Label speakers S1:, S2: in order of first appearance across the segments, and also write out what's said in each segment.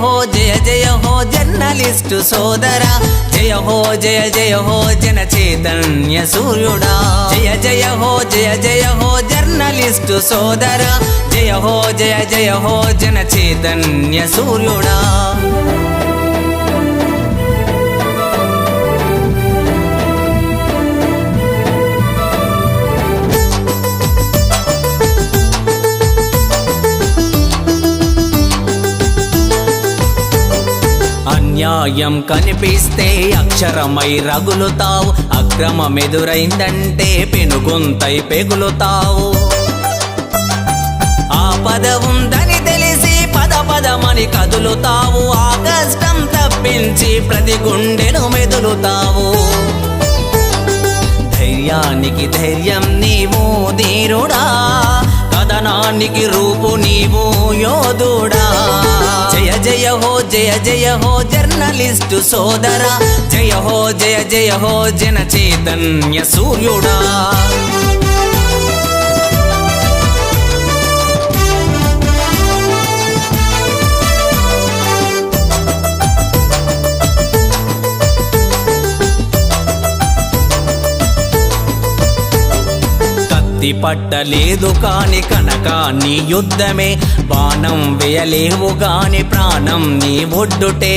S1: హో జయ జయ హో జర్నలిస్టు సోదరా. జయ హో జయ జయ హో జన చైతన్య సూర్యుడా. జయ జయ హో జయ జయ హో జర్నలిస్టు సోదరా. జయ హో జయ జయ హో జన చైతన్య సూర్యుడా. న్యాయం కనిపిస్తే అక్షరమై రగులుతావు. అక్రమమెదురైందంటే పెనుగొంతై పెగులుతావు. ఆ పద ఉందని తెలిసి పద పదమని కదులుతావు. ఆ కష్టం తప్పించి ప్రతి గుండెను మెదులుతావు. ధైర్యానికి ధైర్యం నీవు ధీరుడా. కథనానికి రూపు నీవు యోధుడా జయ జయ హో జయ జయ హో జర్నలిస్టు సోదరా. జయ హో జయ జయ హో జన చైతన్య సూర్యుడా. పట్టలేదు కాని కనక నీ యుద్ధమే. బాణం వేయలేవు గాని ప్రాణం నీ ఒడ్డుటే.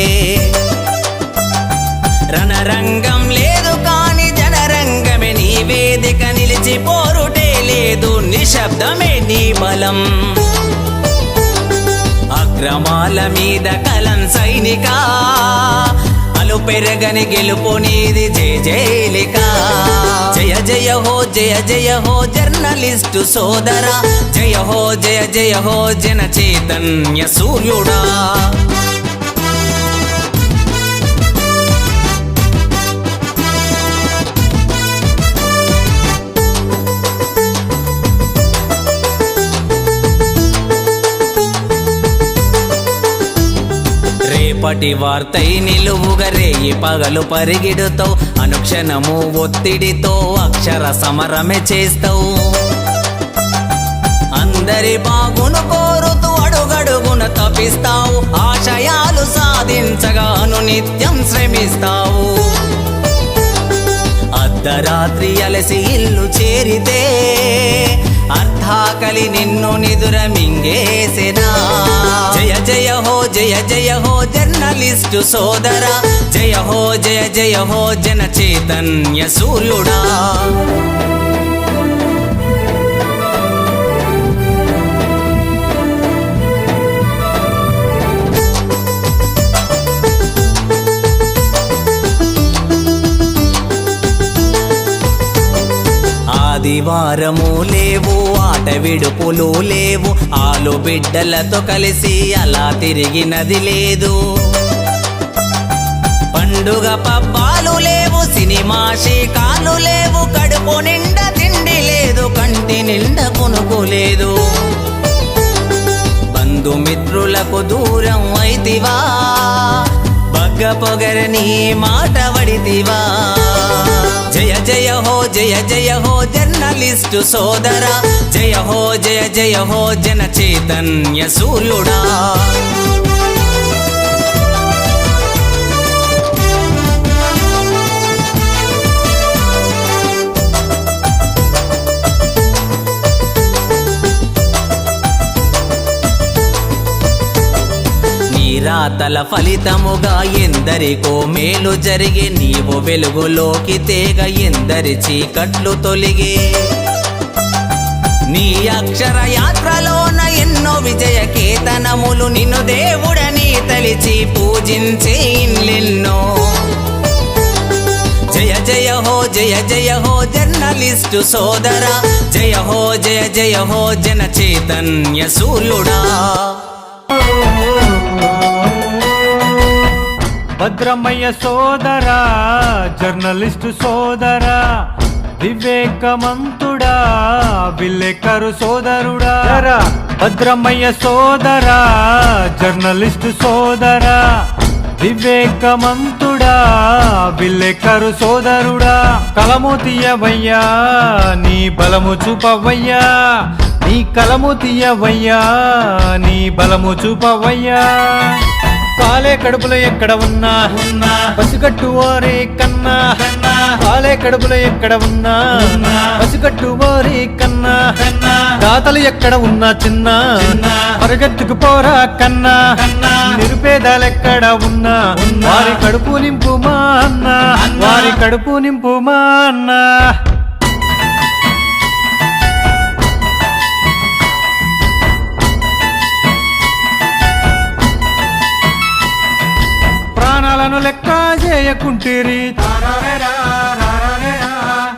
S1: రణరంగం లేదు కాని జనరంగమే. నీ వేదిక నిలిచి పోరుటే లేదు నిశ్శబ్దమే నీ బలం. అక్రమాల మీద కలం సైనికా. అలు పెరగని గెలుపు నీది. జయ జయలిక. జయ జయ హో జయ జయ హో జర్నలిస్టు సోదరా. జయ హో జయ జయ హో జన చైతన్య సూర్యుడా. రేపటి వార్తై నిలువుగా రేయి పగలు పరిగిడుతో అనుక్షణము ఒత్తిడితో అక్షర సమరమే చేస్తావు అందరి బాగును కోరుతూ అడుగడుగున తపిస్తావు ఆశయాలు సాధించగాను నిత్యం శ్రమిస్తావు. అర్ధరాత్రి అలసి ఇల్లు చేరితే అర్థాకలి నిన్ను నిదుర మింగేసెనా? జయ జయ జయ జయ హో జర్నలిస్టు సోదరా. జయ హో జయ జయ హో జన చైతన్య సూర్యుడా. ఆదివారము లేవో ఆట విడుపులు లేవు. ఆలు బిడ్డలతో కలిసి అలా తిరిగినది లేదు. పండుగ పబ్బాలు లేవు సినిమా శీకాలు లేవు. కడుపు నిండా తిండి లేదు కంటి నిండా కొనుకు లేదు. బంధుమిత్రులకు దూరం అయితివా? బగ్గ పొగరని మాట వడితివా? జయ హో జయ జయ హో జర్నలిస్టు సోదరా. జయ హో జయ జయ హో జన చైతన్య సూర్యుడా. తల ఫలితముగా ఎందరికో మేలు జరిగి నీవు వెలుగులోకి తేగ ఎందరి చీకట్లు తొలిగే. నీ అక్షర యాత్రలోన ఎన్నో విజయ కేతనములు నిన్ను దేవుడని తలిచి పూజించే ఇల్లెన్నో. జయ జయ హో జయ జయ హో జర్నలిస్టు సోదరా. జయ హో జయ జయ హో జన చైతన్య సూర్యుడా
S2: భద్రమయ్య సోదరా జర్నలిస్టు సోదరా వివేకమంతుడా విలేకరు సోదరుడా. భద్రమయ్య సోదరా జర్నలిస్టు సోదరా వివేకమంతుడా విలేకరు సోదరుడా. కలము తీయవయ్యా నీ బలము చూపవయ్యా. నీ కలము తీయవయ్యా నీ బలము చూపవయ్యా. కాలే కడుపులో ఎక్కడ ఉన్నా ఉన్నా. పసిగట్టు ఓరే కన్నా కన్నా. కాలే కడుపులో ఎక్కడ ఉన్నా పసిగట్టు ఓరే కన్నా కన్నా. దాతలు ఎక్కడ ఉన్నా చిన్న పరిగెత్తుకు పోరా కన్నా కన్నా. నిరుపేదాలెక్కడ ఉన్నా వారి కడుపు నింపు మా అన్న. వారి కడుపు నింపు మా అన్నా. తను లెక్క చేయకుంటిరి.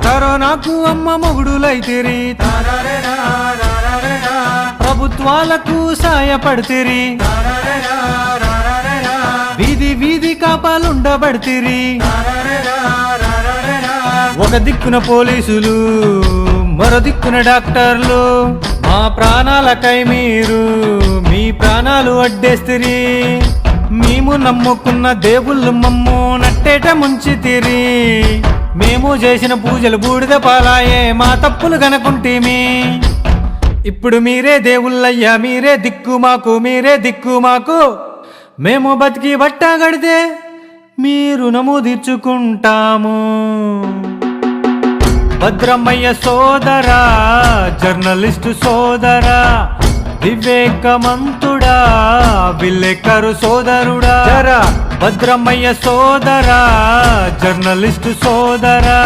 S2: కరోనాకు అమ్మ మొగుడులైతేరి. ప్రభుత్వాలకు సాయపడితేరి. వీధి వీధి కాపాలుండబడితేరి. ఒక దిక్కున పోలీసులు మరో దిక్కున డాక్టర్లు. మా ప్రాణాలకై మీరు మీ ప్రాణాలు అడ్డేస్తిరి. మేము నమ్ముకున్న దేవుళ్ళు మమ్ము నట్టేట ముంచితిరి మేము చేసిన పూజలు బూడిద పాలాయే మా తప్పులు కనుకుంటేమి? ఇప్పుడు మీరే దేవుళ్ళయ్యా మీరే దిక్కు మాకు మీరే దిక్కు మాకు. మేము బతికి బట్ట గడితే మీ రుణము తీర్చుకుంటాము. భద్రమయ్య సోదరా జర్నలిస్టు సోదరా వివేకమంతుడా విలేకరు సోదరుడా జరా. భద్రమయ్య సోదరా జర్నలిస్టు సోదరా.